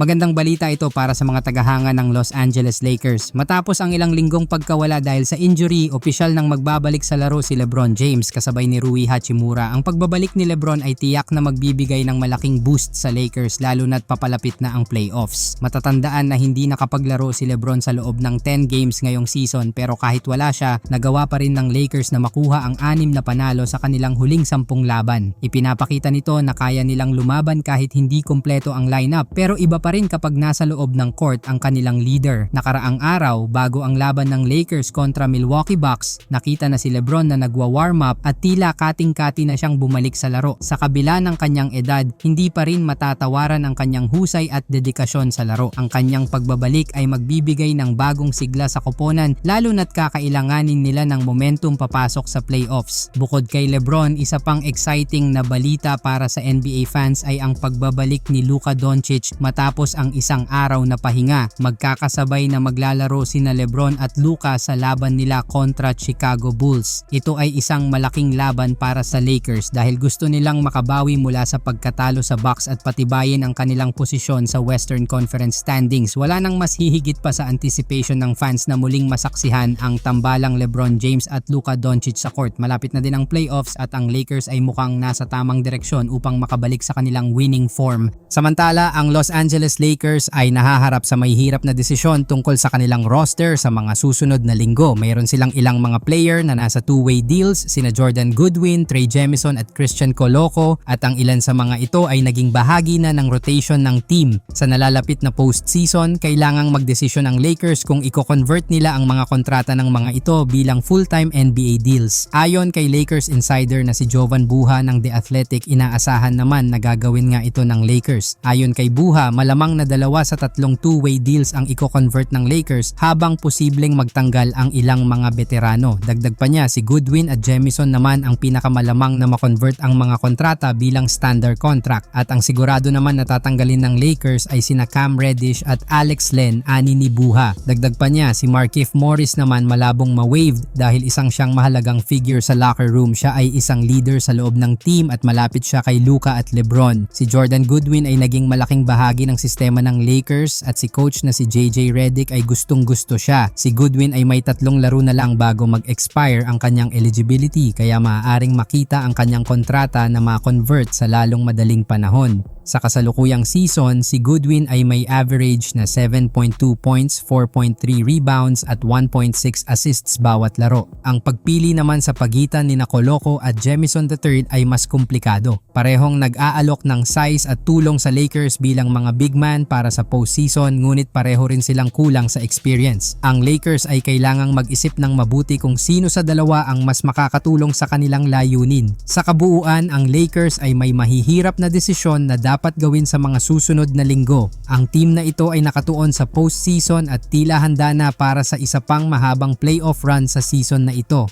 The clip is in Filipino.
Magandang balita ito para sa mga tagahanga ng Los Angeles Lakers. Matapos ang ilang linggong pagkawala dahil sa injury, opisyal nang magbabalik sa laro si LeBron James kasabay ni Rui Hachimura. Ang pagbabalik ni LeBron ay tiyak na magbibigay ng malaking boost sa Lakers lalo na't papalapit na ang playoffs. Matatandaan na hindi nakapaglaro si LeBron sa loob ng 10 games ngayong season pero kahit wala siya, nagawa pa rin ng Lakers na makuha ang anim na panalo sa kanilang huling sampung laban. Ipinapakita nito na kaya nilang lumaban kahit hindi kumpleto ang lineup pero iba pa rin kapag nasa loob ng court ang kanilang leader. Nakaraang araw bago ang laban ng Lakers kontra Milwaukee Bucks, nakita na si LeBron na nagwa-warm up at tila kating-kati na siyang bumalik sa laro. Sa kabila ng kanyang edad, hindi pa rin matatawaran ang kanyang husay at dedikasyon sa laro. Ang kanyang pagbabalik ay magbibigay ng bagong sigla sa koponan lalo na't kakailanganin nila ng momentum papasok sa playoffs. Bukod kay LeBron, isa pang exciting na balita para sa NBA fans ay ang pagbabalik ni Luka Doncic matapos ang isang araw na pahinga. Magkakasabay na maglalaro sina LeBron at Luka sa laban nila kontra Chicago Bulls. Ito ay isang malaking laban para sa Lakers dahil gusto nilang makabawi mula sa pagkatalo sa Bucks at patibayin ang kanilang posisyon sa Western Conference standings. Wala nang mas hihigit pa sa anticipation ng fans na muling masaksihan ang tambalang LeBron James at Luka Doncic sa court. Malapit na din ang playoffs at ang Lakers ay mukhang nasa tamang direksyon upang makabalik sa kanilang winning form. Samantala, ang Los Angeles Lakers ay nahaharap sa may hirap na desisyon tungkol sa kanilang roster sa mga susunod na linggo. Mayroon silang ilang mga player na nasa two-way deals, sina Jordan Goodwin, Trey Jemison at Christian Coloco at ang ilan sa mga ito ay naging bahagi na ng rotation ng team. Sa nalalapit na postseason, kailangang magdesisyon ang Lakers kung i-convert nila ang mga kontrata ng mga ito bilang full-time NBA deals. Ayon kay Lakers insider na si Jovan Buha ng The Athletic, inaasahan naman na gagawin nga ito ng Lakers. Ayon kay Buha, malamang na dalawa sa tatlong two-way deals ang i-convert ng Lakers habang posibleng magtanggal ang ilang mga veterano. Dagdag pa niya, si Goodwin at Jemison naman ang pinakamalamang na makonvert ang mga kontrata bilang standard contract at ang sigurado naman na tatanggalin ng Lakers ay sina Cam Reddish at Alex Len ani ni Buha. Dagdag pa niya, si Markieff Morris naman malabong ma-waived dahil isang siyang mahalagang figure sa locker room. Siya ay isang leader sa loob ng team at malapit siya kay Luka at Lebron. Si Jordan Goodwin ay naging malaking bahagi ng sistema ng Lakers at si coach na si JJ Redick ay gustong gusto siya. Si Goodwin ay may tatlong laro na lang bago mag-expire ang kanyang eligibility kaya maaaring makita ang kanyang kontrata na ma-convert sa lalong madaling panahon. Sa kasalukuyang season, si Goodwin ay may average na 7.2 points, 4.3 rebounds at 1.6 assists bawat laro. Ang pagpili naman sa pagitan ni Nakoloco at Jemison III ay mas komplikado. Parehong nag-aalok ng size at tulong sa Lakers bilang mga big man para sa postseason ngunit pareho rin silang kulang sa experience. Ang Lakers ay kailangang mag-isip ng mabuti kung sino sa dalawa ang mas makakatulong sa kanilang layunin. Sa kabuuan, ang Lakers ay may mahihirap na desisyon na dapat gawin sa mga susunod na linggo. Ang team na ito ay nakatuon sa postseason at tila handa na para sa isa pang mahabang playoff run sa season na ito.